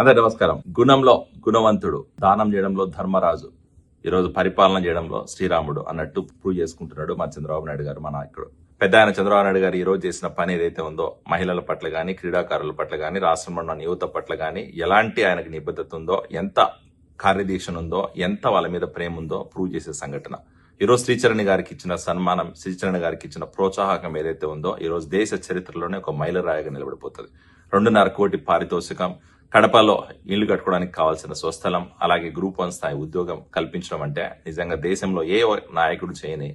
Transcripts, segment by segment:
అందరి నమస్కారం. గుణంలో గుణవంతుడు దానం చేయడంలో ధర్మరాజు ఈరోజు పరిపాలన చేయడంలో శ్రీరాముడు అన్నట్టు ప్రూవ్ చేసుకుంటున్నాడు మా చంద్రబాబు నాయుడు గారు మా నాయకుడు. పెద్ద ఆయన చంద్రబాబు నాయుడు గారు ఈ రోజు చేసిన పని ఏదైతే ఉందో మహిళల పట్ల కానీ క్రీడాకారుల పట్ల కానీ రాష్ట్రంలో ఉన్న యువత పట్ల కానీ ఎలాంటి ఆయనకు నిబద్ధత ఉందో ఎంత కార్యదీక్షణ ఉందో ఎంత వాళ్ళ మీద ప్రేమ ఉందో ప్రూవ్ చేసే సంఘటన. ఈరోజు శ్రీచరణ్ గారికి ఇచ్చిన సన్మానం శ్రీచరణ్ గారికి ఇచ్చిన ప్రోత్సాహకం ఏదైతే ఉందో ఈరోజు దేశ చరిత్రలోనే ఒక మైలురాయిగా నిలబడిపోతుంది. రెండున్నర కోటి పారితోషికం కడపలో ఇల్లు కట్టుకోవడానికి కావాల్సిన స్వస్థలం అలాగే గ్రూప్ వన్ స్థాయి ఉద్యోగం కల్పించడం అంటే నిజంగా దేశంలో ఏ నాయకుడు చేయని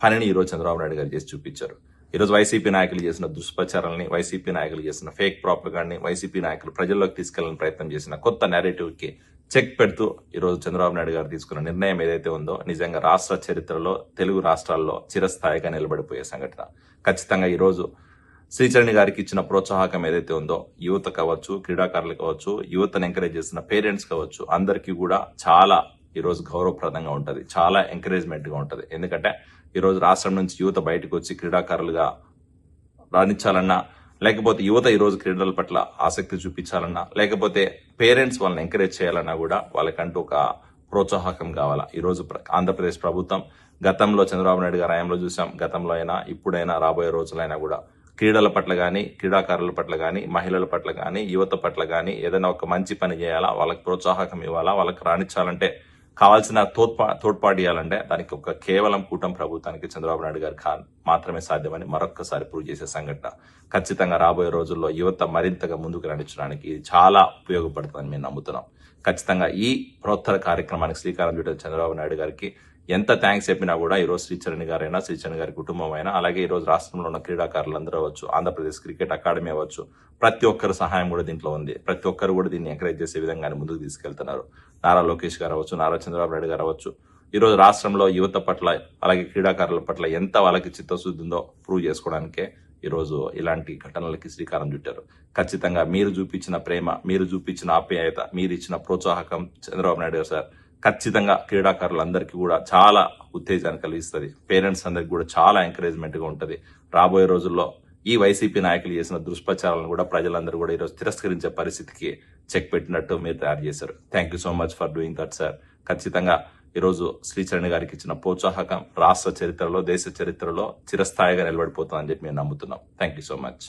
పనిని ఈ రోజు చంద్రబాబు నాయుడు గారు చేసి చూపించారు. ఈరోజు వైసీపీ నాయకులు చేసిన దుష్ప్రచారాలని వైసీపీ నాయకులు చేసిన ఫేక్ ప్రాపగాన్ని వైసీపీ నాయకులు ప్రజల్లోకి తీసుకెళ్ళని ప్రయత్నం చేసిన కొత్త నేరేటివ్కి చెక్ పెడుతూ ఈరోజు చంద్రబాబు నాయుడు గారు తీసుకున్న నిర్ణయం ఏదైతే ఉందో నిజంగా రాష్ట్ర చరిత్రలో తెలుగు రాష్ట్రాల్లో చిరస్థాయిగా నిలబడిపోయే సంఘటన. ఖచ్చితంగా ఈరోజు శ్రీచరణి గారికి ఇచ్చిన ప్రోత్సాహకం ఏదైతే ఉందో యువత కావచ్చు క్రీడాకారులు కావచ్చు యువతను ఎంకరేజ్ చేసిన పేరెంట్స్ కావచ్చు అందరికీ కూడా చాలా ఈరోజు గౌరవప్రదంగా ఉంటుంది. చాలా ఎంకరేజ్మెంట్గా ఉంటుంది. ఎందుకంటే ఈరోజు రాష్ట్రం నుంచి యువత బయటకు వచ్చి క్రీడాకారులుగా రాణించాలన్నా లేకపోతే యువత ఈరోజు క్రీడల పట్ల ఆసక్తి చూపించాలన్నా లేకపోతే పేరెంట్స్ వాళ్ళని ఎంకరేజ్ చేయాలన్నా కూడా వాళ్ళకంటూ ఒక ప్రోత్సాహకం కావాలా. ఈరోజు ఆంధ్రప్రదేశ్ ప్రభుత్వం గతంలో చంద్రబాబు నాయుడు గారు హయాంలో చూసాం. గతంలో అయినా ఇప్పుడైనా రాబోయే రోజులైనా కూడా క్రీడల పట్ల కానీ క్రీడాకారుల పట్ల కానీ మహిళల పట్ల కానీ యువత పట్ల కానీ ఏదైనా ఒక మంచి పని చేయాలా వాళ్ళకి ప్రోత్సాహకం ఇవ్వాలా వాళ్ళకి రాణించాలంటే కావాల్సిన తోడ్పా తోడ్పాటు ఇవ్వాలంటే దానికి ఒక కేవలం కూటమి ప్రభుత్వానికి చంద్రబాబు నాయుడు గారి ఖాన్ మాత్రమే సాధ్యమని మరొక్కసారి ప్రూవ్ చేసే సంఘటన. ఖచ్చితంగా రాబోయే రోజుల్లో యువత మరింతగా ముందుకు రాణించడానికి ఇది చాలా ఉపయోగపడుతుందని మేము నమ్ముతున్నాం. ఖచ్చితంగా ఈ ప్రోత్తర కార్యక్రమానికి శ్రీకారం చుట్టిన చంద్రబాబు నాయుడు గారికి ఎంత థ్యాంక్స్ చెప్పినా కూడా ఈరోజు రోజు శ్రీచరణ్ గారైనా శ్రీచరణ్ గారి కుటుంబం అయినా అలాగే ఈరోజు రాష్ట్రంలో ఉన్న క్రీడాకారులందరూ అవ్వచ్చు ఆంధ్రప్రదేశ్ క్రికెట్ అకాడమీ అవ్వచ్చు ప్రతి ఒక్కరి సహాయం కూడా దీంట్లో ఉంది. ప్రతి ఒక్కరు కూడా దీన్ని ఎంకరేజ్ చేసే విధంగా ముందుకు తీసుకెళ్తున్నారు. నారా లోకేష్ గారు అవ్వచ్చు నారా చంద్రబాబు నాయుడు గారు అవ్వచ్చు. ఈరోజు రాష్ట్రంలో యువత పట్ల అలాగే క్రీడాకారుల పట్ల ఎంత వాళ్ళకి చిత్తశుద్ధి ఉందో ప్రూవ్ చేసుకోవడానికే ఈ రోజు ఇలాంటి ఘటనలకి శ్రీకారం చుట్టారు. ఖచ్చితంగా మీరు చూపించిన ప్రేమ మీరు చూపించిన ఆప్యాయత మీరు ఇచ్చిన ప్రోత్సాహకం చంద్రబాబు నాయుడు గారు సార్. ఖచ్చితంగా క్రీడాకారులందరికీ కూడా చాలా ఉత్తేజాన్ని కలిగిస్తుంది. పేరెంట్స్ అందరికి కూడా చాలా ఎంకరేజ్మెంట్గా ఉంటుంది. రాబోయే రోజుల్లో ఈ వైసీపీ నాయకులు చేసిన దుష్ప్రచారాలను కూడా ప్రజలందరూ కూడా ఈరోజు తిరస్కరించే పరిస్థితికి చెక్ పెట్టినట్టు మీరు తయారు చేశారు. Thank you so much for doing that sir ఖచ్చితంగా ఈరోజు శ్రీచరణ్ గారికి ఇచ్చిన ప్రోత్సాహకం రాష్ట్ర చరిత్రలో దేశ చరిత్రలో చిరస్థాయిగా నిలబడిపోతుందని చెప్పి మేము నమ్ముతున్నాం. Thank you so much